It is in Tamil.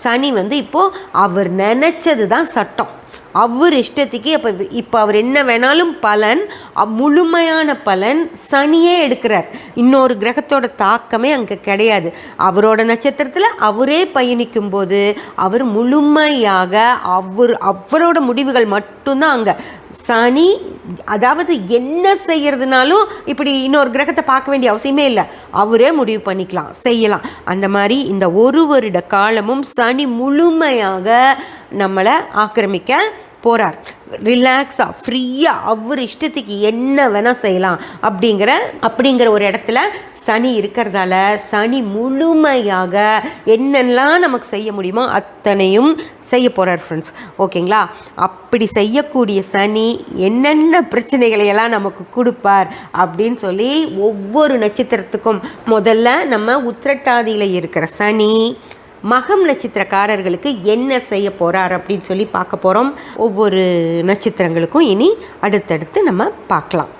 சனி வந்து இப்போது அவர் நினச்சது தான் சட்டம். அவர் இஷ்டத்துக்கு இப்போ இப்போ அவர் என்ன வேணாலும் பலன் முழுமையான பலன் சனியே எடுக்கிறார். இன்னொரு கிரகத்தோட தாக்கமே அங்கே கிடையாது. அவரோட நட்சத்திரத்தில் அவரே பயணிக்கும் போது அவர் முழுமையாக அவர் அவரோட முடிவுகள் மட்டும்தான் அங்கே. சனி அதாவது என்ன செய்யறதுனாலும் இப்படி இன்னொரு கிரகத்தை பார்க்க வேண்டிய அவசியமே இல்லை. அவரே முடிவு பண்ணிக்கலாம் செய்யலாம். அந்த மாதிரி இந்த ஒரு வருட காலமும் சனி முழுமையாக நம்மளை ஆக்கிரமிக்க போகிறார் ரிலாக்ஸாக ஃப்ரீயாக அவர் இஷ்டத்துக்கு என்ன வேணால் செய்யலாம் அப்படிங்கிற அப்படிங்கிற ஒரு இடத்துல சனி இருக்கிறதால சனி முழுமையாக என்னெல்லாம் நமக்கு செய்ய முடியுமோ அத்தனையும் செய்ய போகிறார் ஃப்ரெண்ட்ஸ் ஓகேங்களா? அப்படி செய்யக்கூடிய சனி என்னென்ன பிரச்சனைகளை எல்லாம் நமக்கு கொடுப்பார் அப்படின்னு சொல்லி ஒவ்வொரு நட்சத்திரத்துக்கும் முதல்ல நம்ம உத்திரட்டாதியில் இருக்கிற சனி மகம் நட்சத்திரக்காரர்களுக்கு என்ன செய்ய போகிறார் அப்படின்னு சொல்லி பார்க்க போகிறோம் ஒவ்வொரு நட்சத்திரங்களுக்கும் இனி அடுத்தடுத்து நம்ம பார்க்கலாம்.